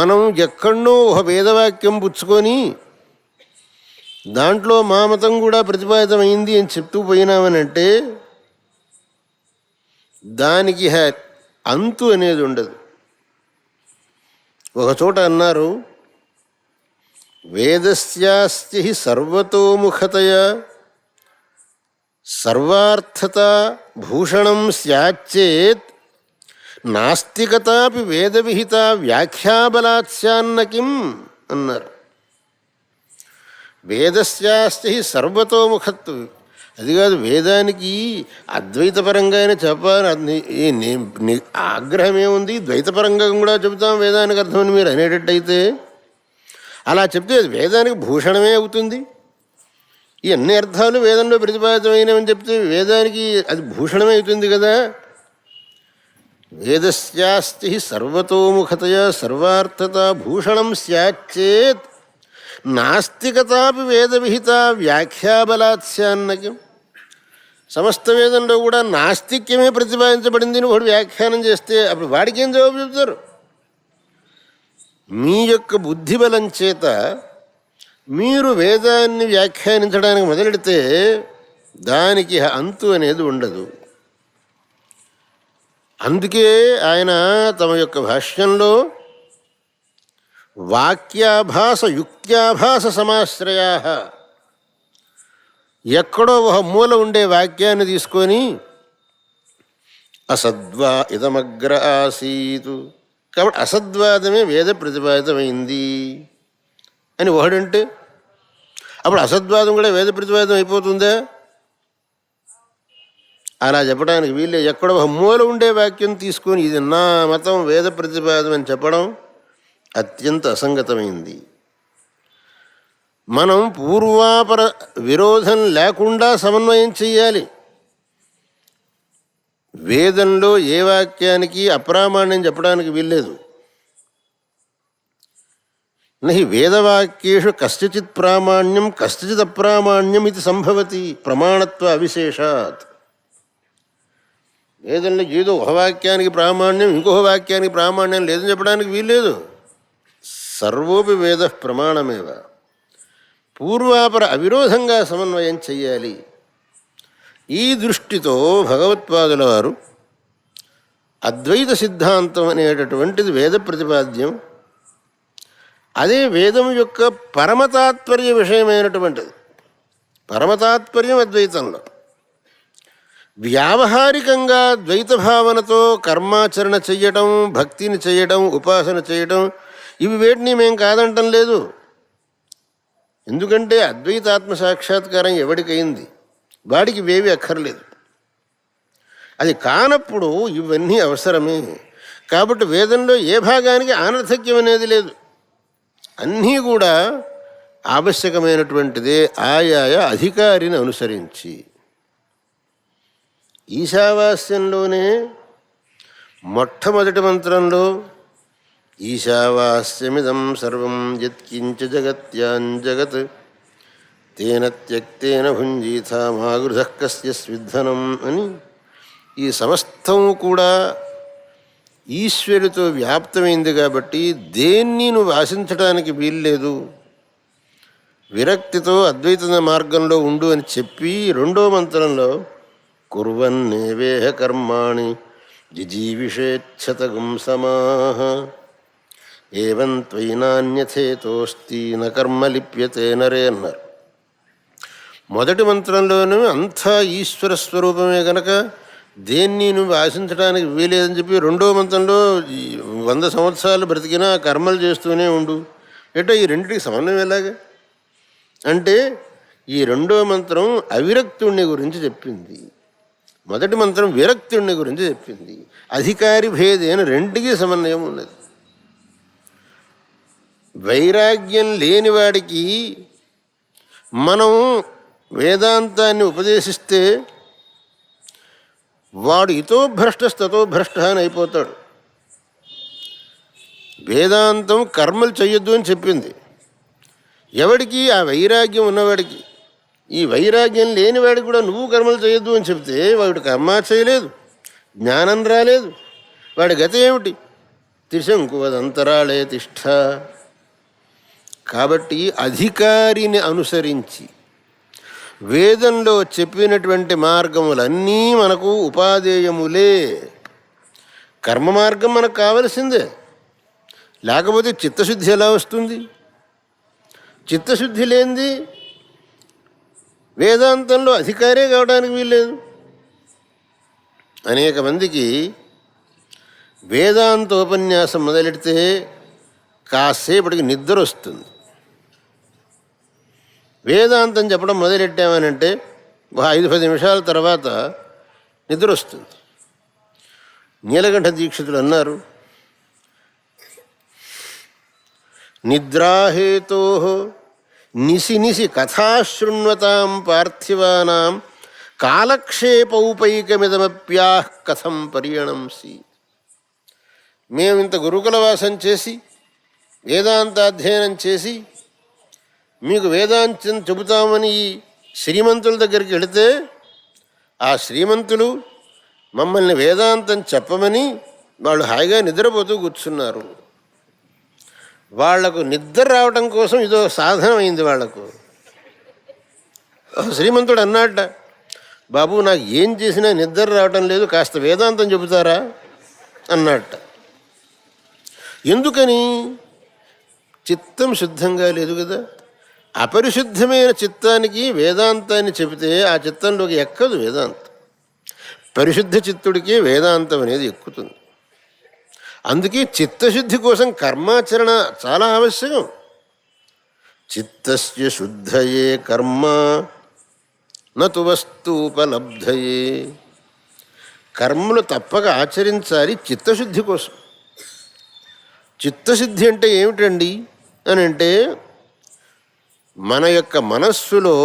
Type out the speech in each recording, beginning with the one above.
మనం ఎక్కడనో ఒక వేదవాక్యం పుచ్చుకొని దాంట్లో మా మతం కూడా ప్రతిపాదితమైంది అని చెప్తూ పోయినామనంటే దానికి హ- అంతు అనేది ఉండదు. ఒకచోట అన్నారు వేదస్యాస్తి సర్వతోముఖతయా సర్వార్థత భూషణం స్యాచ్చేత్ నాస్తికతాపి వేదవిహిత వ్యాఖ్యాబలాత్స్యాన్న కిం అన్నారు. వేదస్యాస్తి సర్వతోముఖత్వం అది కాదు వేదానికి అద్వైతపరంగానే చెప్పాలి. అది ఆగ్రహం ఏముంది ద్వైతపరంగా కూడా చెబుతాం వేదానికి అర్థమని మీరు అనేటట్టయితే. అలా చెప్తే అది వేదానికి భూషణమే అవుతుంది. ఈ అన్ని అర్థాలు వేదంలో ప్రతిపాదితమైనవని చెప్తే వేదానికి అది భూషణమే అవుతుంది కదా. వేదస్యాస్తి సర్వతోముఖతయా సర్వార్థత భూషణం స్యాచ్చేత్. నాస్తికతాపి వేదవిహిత వ్యాఖ్యాబలాత్స్యాన్నకి సమస్త వేదంలో కూడా నాస్తిక్యమే ప్రతిపాదించబడింది అని వాడు వ్యాఖ్యానం చేస్తే అప్పుడు వాడికి ఏం జవాబు చెప్తారు మీ యొక్క బుద్ధిబలం చేత మీరు వేదాన్ని వ్యాఖ్యానించడానికి మొదలెడితే దానికి అంతు అనేది ఉండదు. అందుకే ఆయన తమ యొక్క భాష్యంలో వాక్యాభాస యుక్త్యాభాస సమాశ్రయా ఎక్కడో ఒక మూల ఉండే వాక్యాన్ని తీసుకొని అసద్వా ఇదమగ్ర ఆసీతు. కాబట్టి అసద్వాదమే వేద ప్రతిపాదితమైంది అని ఒకడంటే అప్పుడు అసద్వాదం కూడా వేద ప్రతిపాదితం అయిపోతుందా అలా చెప్పడానికి వీళ్ళే ఎక్కడ ఒక మూల ఉండే వాక్యం తీసుకొని ఇది నా మతం వేద ప్రతిపాదం అని చెప్పడం అత్యంత అసంగతమైంది. మనం పూర్వాపర విరోధం లేకుండా సమన్వయం చెయ్యాలి. వేదంలో ఏ వాక్యానికి అప్రామాణ్యం చెప్పడానికి వీల్లేదు. నహి వేదవాక్యేషు కస్యచిత్ ప్రామాణ్యం కస్యచిత్ అప్రామాణ్యం ఇది సంభవతి ప్రమాణత్వ అవిశేషాత్. లేదండి ఏదో ఒక వాక్యానికి ప్రామాణ్యం ఇంకొక వాక్యానికి ప్రామాణ్యం లేదని చెప్పడానికి వీల్లేదు. సర్వోపి వేద ప్రమాణమేవ. పూర్వాపర అవిరోధంగా సమన్వయం చెయ్యాలి. ఈ దృష్టితో భగవత్పాదుల వారు అద్వైత సిద్ధాంతం అనేటటువంటిది వేద ప్రతిపాద్యం. అదే వేదం యొక్క పరమతాత్పర్య విషయమైనటువంటిది. పరమతాత్పర్యం అద్వైతంలో. వ్యావహారికంగా ద్వైత భావనతో కర్మాచరణ చెయ్యటం భక్తిని చేయటం ఉపాసన చేయటం ఇవి వేటిని మేము కాదంటం లేదు. ఎందుకంటే అద్వైతాత్మ సాక్షాత్కారం ఎవడికైంది వాడికి ఇవేవి అక్కర్లేదు. అది కానప్పుడు ఇవన్నీ అవసరమే. కాబట్టి వేదంలో ఏ భాగానికి ఆనర్థక్యం అనేది లేదు. అన్నీ కూడా ఆవశ్యకమైనటువంటిదే ఆయాయ అధికారిని అనుసరించి. ఈశావాస్యంలోనే మొట్టమొదటి మంత్రంలో ఈశావాస్యమిదం సర్వం యత్కించ జగత్యాం జగత్ తేన త్యక్తేన భుంజీత స్విద్ధనం అని ఈ సమస్తం కూడా ఈశ్వరుతో వ్యాప్తమైంది కాబట్టి దేన్ని నువ్వు ఆశించడానికి వీల్లేదు. విరక్తితో అద్వైత మార్గంలో ఉండు అని చెప్పి రెండో మంత్రంలో కుర్వన్నేవేహ కర్మాణి జిజీవిషేచ్ఛతగం సమాహ ఏవం న కర్మ లిప్యతే నరే అన్నారు మొదటి మంత్రంలోనూ అంతా ఈశ్వర స్వరూపమే గనక దేన్ని నువ్వు ఆశించడానికి వీలేదని చెప్పి రెండో మంత్రంలో వంద సంవత్సరాలు బ్రతికినా కర్మలు చేస్తూనే ఉండు. ఏటో ఈ రెండింటికి సమన్వయం ఎలాగా? అంటే ఈ రెండో మంత్రం అవిరక్తుణ్ణి గురించి చెప్పింది. మొదటి మంత్రం విరక్తుణ్ణి గురించి చెప్పింది. అధికారి భేదేన రెండుకి సమన్వయం ఉన్నది. వైరాగ్యం లేనివాడికి మనం వేదాంతాన్ని ఉపదేశిస్తే వాడు ఇతో భ్రష్టస్తతో భ్రష్ట అని అయిపోతాడు. వేదాంతం కర్మలు చెయ్యొద్దు అని చెప్పింది. ఎవడికి? ఆ వైరాగ్యం ఉన్నవాడికి. ఈ వైరాగ్యం లేనివాడికి కూడా నువ్వు కర్మలు చేయొద్దు అని చెప్తే వాడు కర్మ చేయలేదు జ్ఞానం రాలేదు. వాడి గతి ఏమిటి? త్రిశంకువదంతరాళే తిష్ట. కాబట్టి అధికారిని అనుసరించి వేదంలో చెప్పినటువంటి మార్గములన్నీ మనకు ఉపాధేయములే. కర్మ మార్గం మనకు కావలసిందే. లేకపోతే చిత్తశుద్ధి ఎలా వస్తుంది? చిత్తశుద్ధి లేనిది వేదాంతంలో అధికారే కావడానికి వీల్లేదు. అనేక మందికి వేదాంత ఉపన్యాసం మొదలెడితే కాసేపటికి నిద్ర వస్తుంది వేదాంతం చెప్పడం మొదలెట్టామనంటే ఒక ఐదు పది నిమిషాల తర్వాత నిద్ర వస్తుంది నీలకంఠ దీక్షితులు అన్నారు నిద్రాహేతో నిసి నిసి కథాశృణ్వతాం పార్థివానాం కాలక్షేపౌపైకమిదమప్యా కథం పర్యణంసి. మేము ఇంత గురుకుల వాసం చేసి వేదాంతాధ్యయనం చేసి మీకు వేదాంతం చెబుతామని ఈ శ్రీమంతుల దగ్గరికి వెళితే ఆ శ్రీమంతులు మమ్మల్ని వేదాంతం చెప్పమని వాళ్ళు హాయిగా నిద్రపోతూ కూర్చున్నారు. వాళ్ళకు నిద్ర రావడం కోసం ఇదో సాధనం అయింది వాళ్ళకు. శ్రీమంతుడు అన్నాట బాబు నాకు ఏం చేసినా నిద్ర రావటం లేదు కాస్త వేదాంతం చెబుతారా? అన్నట్ట ఎందుకని? చిత్తం శుద్ధంగా లేదు కదా. అపరిశుద్ధమైన చిత్తానికి వేదాంతాన్ని చెబితే ఆ చిత్తంలోకి ఎక్కదు వేదాంతం. పరిశుద్ధ చిత్తుడికి వేదాంతం అనేది ఎక్కుతుంది. అందుకే చిత్తశుద్ధి కోసం కర్మాచరణ చాలా ఆవశ్యకం. చిత్తస్య శుద్ధయే కర్మ నతు వస్తుపలబ్ధయే కర్మలు తప్పక ఆచరించాలి చిత్తశుద్ధి కోసం. చిత్తశుద్ధి అంటే ఏమిటండి అని అంటే మన యొక్క మనస్సులో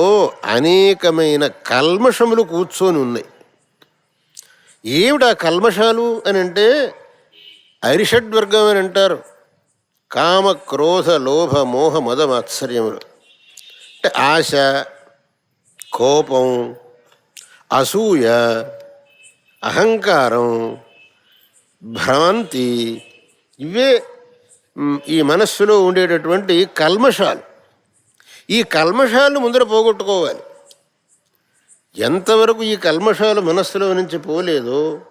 అనేకమైన కల్మషములు కూర్చొని ఉన్నాయి. ఏమిటి ఆ కల్మషాలు అని అంటే అరిషడ్వర్గం అని అంటారు. కామ క్రోధ లోభ మోహ మద మాత్సర్యములు. అంటే ఆశ కోపం అసూయ అహంకారం భ్రాంతి ఇవే ఈ మనస్సులో ఉండేటటువంటి కల్మషాలు. ఈ కల్మషాలు ముందర పోగొట్టుకోవాలి. ఎంతవరకు ఈ కల్మషాలు మనస్సులో నుంచి పోలేదో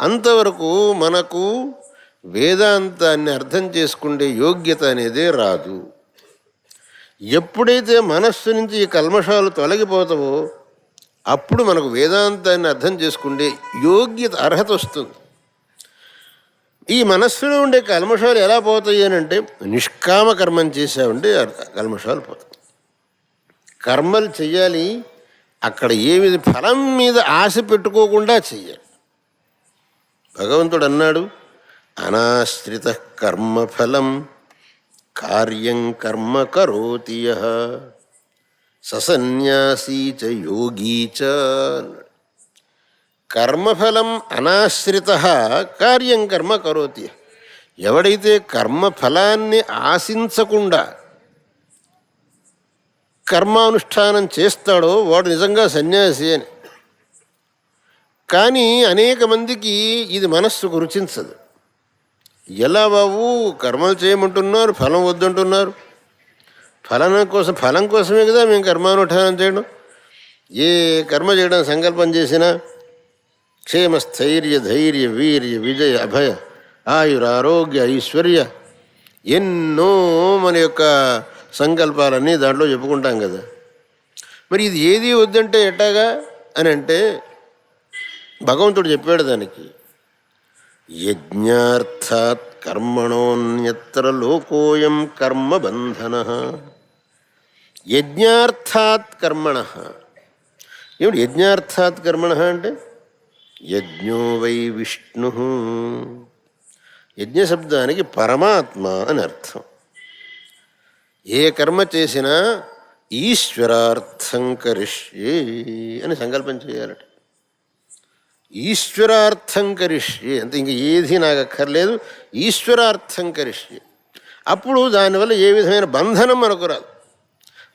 అంతవరకు మనకు వేదాంతాన్ని అర్థం చేసుకునే యోగ్యత అనేదే రాదు. ఎప్పుడైతే మనస్సు నుంచి ఈ కల్మషాలు తొలగిపోతావో అప్పుడు మనకు వేదాంతాన్ని అర్థం చేసుకుంటే యోగ్యత అర్హత వస్తుంది. ఈ మనస్సులో ఉండే కల్మషాలు ఎలా పోతాయి అని అంటే నిష్కామ కర్మం చేసామంటే కల్మషాలు పోతాయి. కర్మలు చేయాలి అక్కడ ఏమి ఫలం మీద ఆశ పెట్టుకోకుండా చెయ్యాలి. భగవంతుడు అన్నాడు అనాశ్రిత కర్మఫలం కార్యం కర్మ కరోతి ససన్యాసీ చ యోగీ చ. కర్మఫలం అనాశ్రిత కార్యం కర్మ కరోతి ఎవడైతే కర్మఫలాన్ని ఆశించకుండా కర్మానుష్ఠానం చేస్తాడో వాడు నిజంగా సన్యాసి అని. కానీ అనేక మందికి ఇది మనస్సుకు రుచించదు. ఎలా బాబు? కర్మలు చేయమంటున్నారు ఫలం వద్దంటున్నారు. ఫలం కోసం ఫలం కోసమే కదా మేము కర్మానుష్ఠానం చేయడం. ఏ కర్మ చేయడం సంకల్పం చేసినా క్షేమ స్థైర్య ధైర్య వీర్య విజయ అభయ ఆయుర ఆరోగ్య ఐశ్వర్య ఎన్నో మన యొక్క సంకల్పాలన్నీ దాంట్లో చెప్పుకుంటాం కదా. మరి ఇది ఏది వద్దంటే ఎట్టాగా అని అంటే భగవంతుడు చెప్పాడు దానికి. యజ్ఞార్థాత్ కర్మణోన్యత్ర లోకోయం కర్మబంధన యజ్ఞార్థాత్ కర్మణ ఏమిటి యజ్ఞార్థాత్ కర్మణ అంటే యజ్ఞో వై విష్ణు యజ్ఞ శబ్దానికి పరమాత్మ అని అర్థం। ఏ కర్మ చేసినా ఈశ్వరార్థం కరిష్యే అని సంకల్పం చేయాలట। ఈశ్వరార్థం కరిష్యే. అంటే ఇంక ఏది నాకు అక్కర్లేదు ఈశ్వరార్థం కరిష్యే. అప్పుడు దానివల్ల ఏ విధమైన బంధనం మనకు రాదు.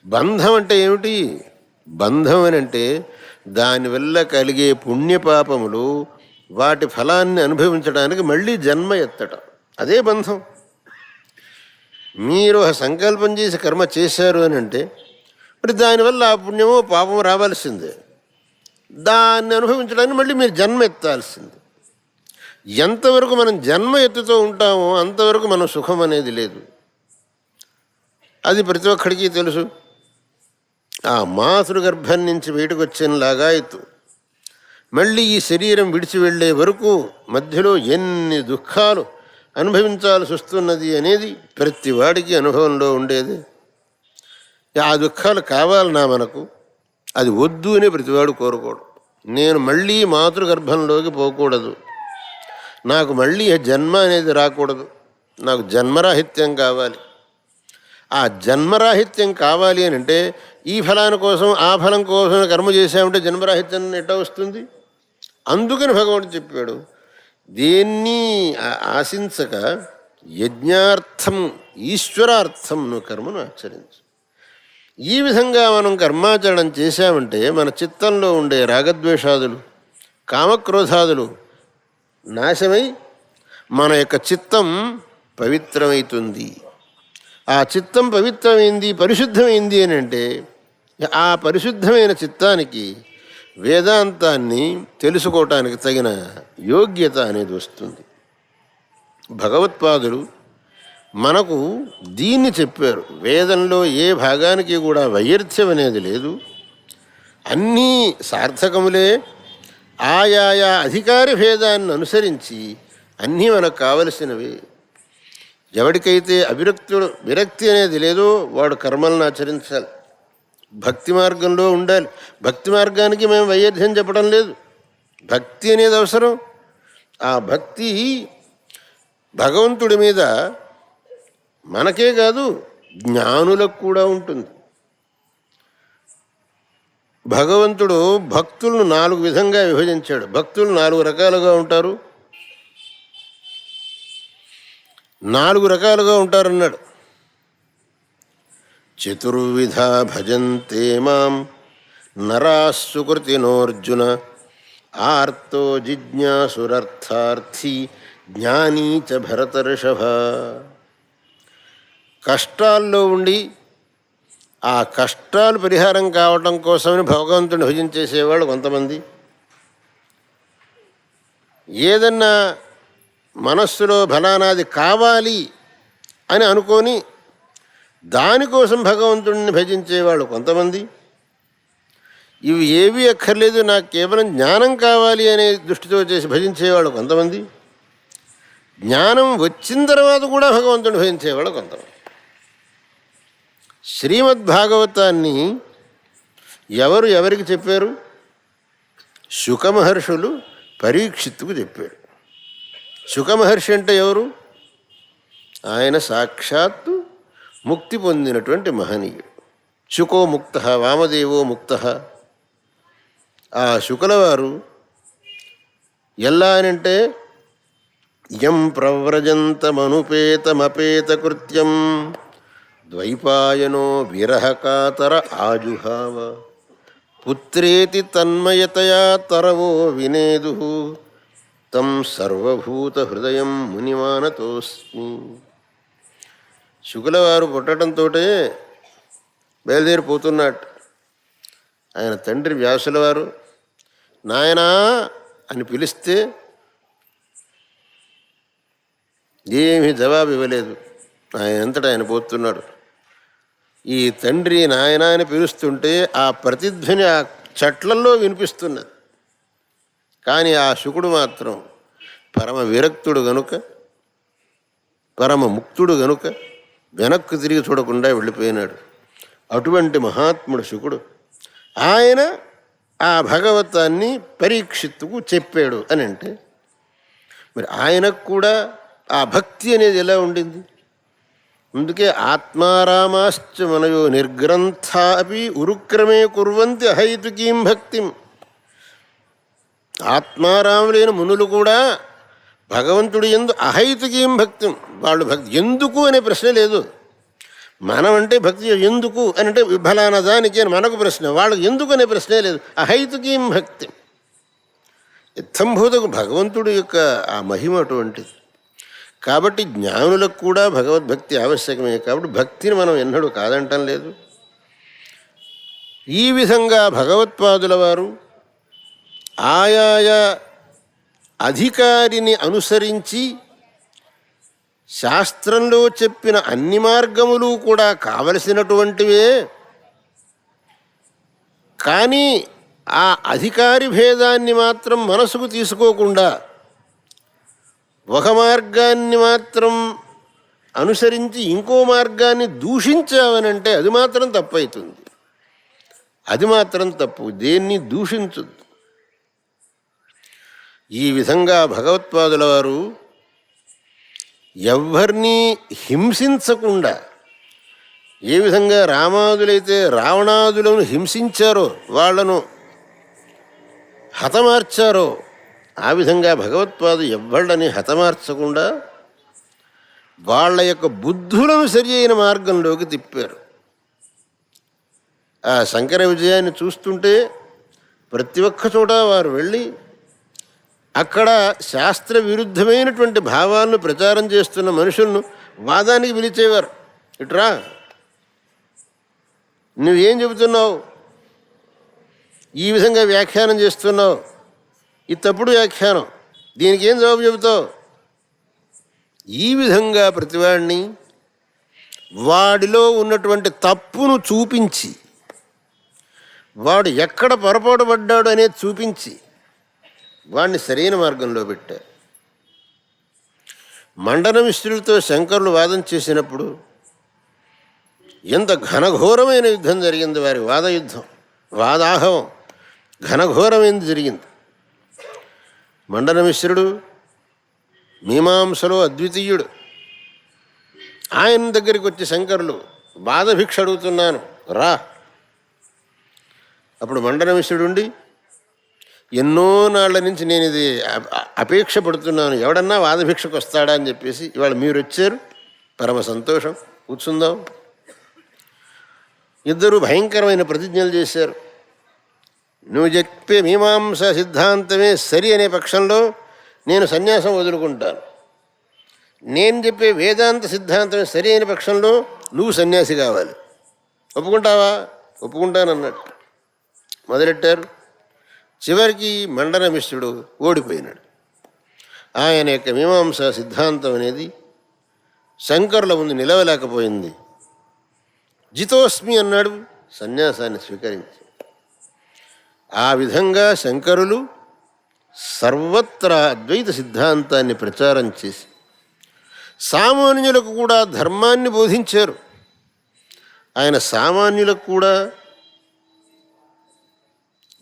బంధం అంటే ఏమిటి? బంధం అని అంటే దానివల్ల కలిగే పుణ్యపాపములు వాటి ఫలాన్ని అనుభవించడానికి మళ్ళీ జన్మ ఎత్తటం. అదే బంధం. మీరు ఒక సంకల్పం చేసి కర్మ చేశారు అని అంటే మరి దానివల్ల ఆ పుణ్యమో పాపం రావాల్సిందే. దాన్ని అనుభవించడానికి మళ్ళీ మీరు జన్మ ఎత్తాల్సింది ఎంతవరకు మనం జన్మ ఎత్తుతో ఉంటామో అంతవరకు మనం సుఖం అనేది లేదు. అది ప్రతి ఒక్కడికి తెలుసు. ఆ మాతృ గర్భం నుంచి బయటకు వచ్చేలాగా ఎత్తు. మళ్ళీ ఈ శరీరం విడిచి వెళ్ళే వరకు మధ్యలో ఎన్ని దుఃఖాలు అనుభవించాల్సి వస్తున్నది అనేది ప్రతి వాడికి అనుభవంలో ఉండేది. ఆ దుఃఖాలు కావాలన్నా మనకు అది వద్దు అని ప్రతివాడు కోరుకోడు నేను మళ్ళీ మాతృగర్భంలోకి పోకూడదు. నాకు మళ్ళీ జన్మ అనేది రాకూడదు. నాకు జన్మరాహిత్యం కావాలి. ఆ జన్మరాహిత్యం కావాలి అని అంటే ఈ ఫలాని కోసం ఆ ఫలం కోసం కర్మ చేశామంటే జన్మరాహిత్యం ఎట్లా వస్తుంది? అందుకని భగవానుడు చెప్పాడు దేన్ని ఆశించక యజ్ఞార్థం ఈశ్వరార్థం నువ్వు కర్మను ఆచరించు. ఈ విధంగా మనం కర్మాచరణం చేశామంటే మన చిత్తంలో ఉండే రాగద్వేషాదులు కామక్రోధాదులు నాశమై మన యొక్క చిత్తం పవిత్రమవుతుంది ఆ చిత్తం పవిత్రమైంది పరిశుద్ధమైంది అని అంటే ఆ పరిశుద్ధమైన చిత్తానికి వేదాంతాన్ని తెలుసుకోవటానికి తగిన యోగ్యత అనేది వస్తుంది. భగవత్పాదులు మనకు దీన్ని చెప్పారు. వేదంలో ఏ భాగానికి కూడా వైయర్థ్యం అనేది లేదు. అన్నీ సార్థకములే. ఆయాయా అధికారి భేదాన్ని అనుసరించి అన్నీ మనకు కావలసినవి. ఎవరికైతే అవిరక్తుడు విరక్తి అనేది లేదో వాడు కర్మలను ఆచరించాలి. భక్తి మార్గంలో ఉండాలి. భక్తి మార్గానికి మేము వైయర్థ్యం చెప్పడం లేదు. భక్తి అనేది అవసరం. ఆ భక్తి భగవంతుడి మీద మనకే కాదు జ్ఞానులకు కూడా ఉంటుంది. భగవంతుడు భక్తులను నాలుగు విధంగా విభజించాడు. భక్తులు నాలుగు రకాలుగా ఉంటారు. నాలుగు రకాలుగా ఉంటారన్నాడు. చతుర్విధ భజంతే మాం నరాసుకృతినోర్జున ఆర్తో జిజ్ఞాసురర్థార్థి జ్ఞానీ చ భరతర్షభ. కష్టాల్లో ఉండి ఆ కష్టాలు పరిహారం కావటం కోసమని భగవంతుని భజించేసేవాళ్ళు కొంతమంది. ఏదన్నా మనస్సులో బలానాది కావాలి అని అనుకొని దానికోసం భగవంతుడిని భజించేవాళ్ళు కొంతమంది. ఇవి ఏవి అక్కర్లేదు నాకు కేవలం జ్ఞానం కావాలి అనే దృష్టితో చేసి భజించేవాళ్ళు కొంతమంది. జ్ఞానం వచ్చిన తర్వాత కూడా భగవంతుడిని భజించేవాళ్ళు కొంతమంది. శ్రీమద్ భాగవతాన్ని ఎవరు ఎవరికి చెప్పారు? శుకమహర్షులు పరీక్షిత్తుకు చెప్పారు. శుకమహర్షి అంటే ఎవరు? ఆయన సాక్షాత్తు ముక్తి పొందినటువంటి మహనీయుడు. శుకో ముక్త వామదేవో ముక్త. ఆ శుకులవారు ఎలా అంటే యం ప్రవ్రజంతమనుపేతమపేత కృత్యం ద్వైపాయనో విరహకాతర ఆజుహావ. పుత్రేతి తన్మయతయా తరవో వినేదు. తం సర్వభూత హృదయం మునిమానతోస్మి శుకులవారు పుట్టడంతో బయలుదేరిపోతున్నట్టు. ఆయన తండ్రి వ్యాసుల వారు నాయనా అని పిలిస్తే ఏమీ జవాబు ఇవ్వలేదు. ఆయన అంతటా ఆయన పోతున్నాడు? ఈ తండ్రి నాయన అని పిలుస్తుంటే ఆ ప్రతిధ్వని ఆ చెట్లల్లో వినిపిస్తున్నది. కానీ ఆ శుకుడు మాత్రం పరమ విరక్తుడు గనుక పరమ ముక్తుడు గనుక వెనక్కు తిరిగి చూడకుండా వెళ్ళిపోయినాడు. అటువంటి మహాత్ముడు శుకుడు ఆయన ఆ భగవతాన్ని పరీక్షిత్తుకు చెప్పాడు అని అంటే మరి ఆయనకు కూడా ఆ భక్తి అనేది ఎలా ఉండింది? అందుకే ఆత్మారామాశ్చ మనయో నిర్గ్రంథా అవి ఉరుక్రమే కుర్వంతి అహైతుకీం భక్తిం. ఆత్మారాములైన మునులు కూడా భగవంతుడు ఎందు అహైతుకీం భక్తిం. వాళ్ళు భక్తి ఎందుకు అనే ప్రశ్న లేదు. మనం అంటే భక్తి ఎందుకు అని అంటే ఫలానా దానికి అని మనకు ప్రశ్న. వాళ్ళకి ఎందుకు అనే ప్రశ్నే లేదు. అహైతుకీం భక్తి. ఇత్తంభూతకు భగవంతుడి యొక్క ఆ మహిమ అటువంటిది. కాబట్టి జ్ఞానులకు కూడా భగవద్భక్తి ఆవశ్యకమే. కాబట్టి భక్తిని మనం ఎన్నడూ కాదంటం లేదు. ఈ విధంగా భగవత్పాదుల వారు ఆయా అధికారిని అనుసరించి శాస్త్రంలో చెప్పిన అన్ని మార్గములు కూడా కావలసినటువంటివే. కానీ ఆ అధికారి భేదాన్ని మాత్రం మనసుకు తీసుకోకుండా ఒక మార్గాన్ని మాత్రం అనుసరించి ఇంకో మార్గాన్ని దూషించావనంటే అది మాత్రం తప్పవుతుంది అది మాత్రం తప్పు. దేన్ని దూషించద్దు. ఈ విధంగా భగవత్పాదుల వారు ఎవరిని హింసించకుండా ఏ విధంగా రామాదులైతే రావణాదులను హింసించారో వాళ్ళను హతమార్చారో ఆ విధంగా భగవత్పాదు ఎవ్వళ్ళని హతమార్చకుండా వాళ్ళ యొక్క బుద్ధులను సరి అయిన మార్గంలోకి తిప్పారు. ఆ శంకర విజయాన్ని చూస్తుంటే ప్రతి ఒక్క చోట వారు వెళ్ళి అక్కడ శాస్త్ర విరుద్ధమైనటువంటి భావాలను ప్రచారం చేస్తున్న మనుషులను వాదానికి పిలిచేవారు. ఇట్రా నువ్వేం చెబుతున్నావు? ఈ విధంగా వ్యాఖ్యానం చేస్తున్నావు? ఇది తప్పుడు వ్యాఖ్యానం. దీనికి ఏం జవాబు చెబుతావు? ఈ విధంగా ప్రతివాడిని వాడిలో ఉన్నటువంటి తప్పును చూపించి వాడు ఎక్కడ పొరపాటు పడ్డాడు అనేది చూపించి వాడిని సరైన మార్గంలో పెట్టా. మండన మిశ్రులతో శంకరులు వాదం చేసినప్పుడు ఎంత ఘనఘోరమైన యుద్ధం జరిగింది వారి వాద యుద్ధం వాదాహవం ఘనఘోరమైంది జరిగింది. మండనమిశ్రుడు మీమాంసలో అద్వితీయుడు. ఆయన దగ్గరికి వచ్చి శంకరులు బాధభిక్ష అడుగుతున్నాను రా. అప్పుడు మండనమిశ్రుడుండి ఎన్నో నాళ్ళ నుంచి నేను ఇది అ- అపేక్ష పడుతున్నాను ఎవడన్నా వాదభిక్షకు వస్తాడా అని చెప్పేసి ఇవాళ మీరు వచ్చారు పరమ సంతోషం కూర్చుందాం. ఇద్దరు భయంకరమైన ప్రతిజ్ఞలు చేశారు. నువ్వు చెప్పే మీమాంస సిద్ధాంతమే సరి అనే పక్షంలో నేను సన్యాసం వదులుకుంటాను. నేను చెప్పే వేదాంత సిద్ధాంతమే సరి అయిన పక్షంలో నువ్వు సన్యాసి కావాలి. ఒప్పుకుంటావా? ఒప్పుకుంటానన్నట్టు. మొదలెట్టారు? చివరికి మండనమిశ్రుడు ఓడిపోయినాడు. ఆయన యొక్క మీమాంస సిద్ధాంతం అనేది శంకరుల ముందు నిలవలేకపోయింది. జితోస్మి అన్నాడు సన్యాసాన్ని స్వీకరించి. ఆ విధంగా శంకరులు సర్వత్రా అద్వైత సిద్ధాంతాన్ని ప్రచారం చేసి సామాన్యులకు కూడా ధర్మాన్ని బోధించారు. ఆయన సామాన్యులకు కూడా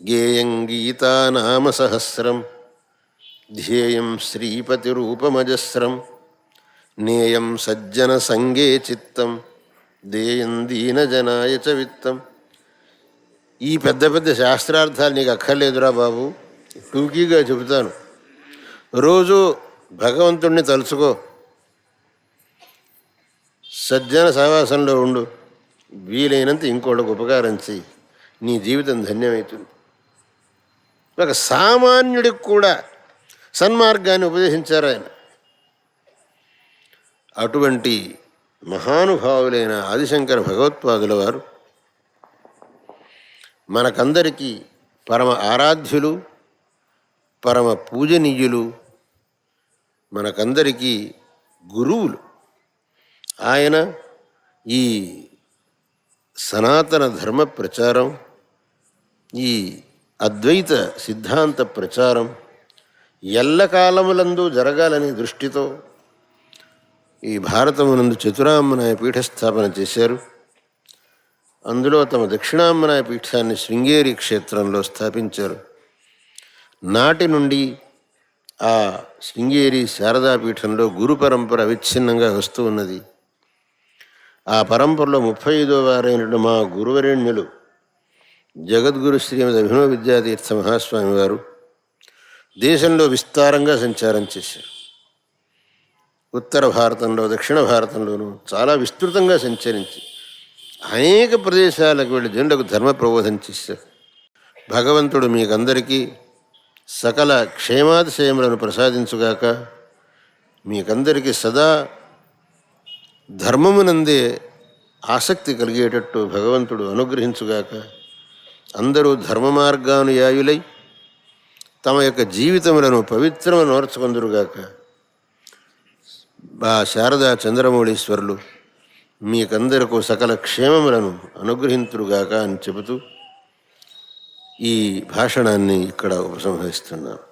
గేయం గీతా నామ సహస్రం ధ్యేయం శ్రీపతి రూపమజస్రం నేయం సజ్జన సంగే చిత్తం దేయం దీనజనాయ చ విత్తం. ఈ పెద్ద పెద్ద శాస్త్రార్థాలు నీకు అక్కర్లేదురా బాబు. టూకీగా చెబుతాను. రోజు భగవంతుణ్ణి తలుచుకో. సజ్జన సహవాసంలో ఉండు. వీలైనంత ఇంకోటికి ఉపకారం చేయి నీ జీవితం ధన్యమవుతుంది. ఒక సామాన్యుడికి కూడా సన్మార్గాన్ని ఉపదేశించారు ఆయన. అటువంటి మహానుభావులైన ఆదిశంకర భగవత్పాదుల వారు మనకందరికీ పరమ ఆరాధ్యులు పరమ పూజనీయులు మనకందరికీ గురువులు. ఆయన ఈ సనాతన ధర్మ ప్రచారం ఈ అద్వైత సిద్ధాంత ప్రచారం ఎల్లకాలములందు జరగాలనే దృష్టితో ఈ భారతమునందు చతురామ్మనాయ పీఠస్థాపన చేశారు. అందులో తమ దక్షిణామ్మనాయ పీఠాన్ని శృంగేరి క్షేత్రంలో స్థాపించారు. నాటి నుండి ఆ శృంగేరి శారదా పీఠంలో గురు పరంపర అవిచ్ఛిన్నంగా వస్తూ ఉన్నది. ఆ పరంపరలో ముప్పై ఐదో వారైన మా గురువరేణ్యులు జగద్గురు శ్రీమతి అభినవ విద్యాతీర్థ మహాస్వామి వారు దేశంలో విస్తారంగా సంచారం చేశారు. ఉత్తర భారతంలో దక్షిణ భారతంలోనూ చాలా విస్తృతంగా సంచరించి అనేక ప్రదేశాలకు వెళ్ళి జనులకు ధర్మ ప్రబోధం చేశారు భగవంతుడు మీకందరికీ సకల క్షేమాతిశయములను ప్రసాదించుగాక మీకందరికీ సదా ధర్మమునందే ఆసక్తి కలిగేటట్టు భగవంతుడు అనుగ్రహించుగాక అందరూ ధర్మ మార్గానుయాయులై తమ యొక్క జీవితములను పవిత్రమును నోర్చుకుందరుగాక. బా శారదా చంద్రమౌళీశ్వరులు మీకందరకు సకల క్షేమములను అనుగ్రహింతురుగాక అని చెబుతూ ఈ భాషణాన్ని ఇక్కడ ఉపసంహరిస్తున్నాను.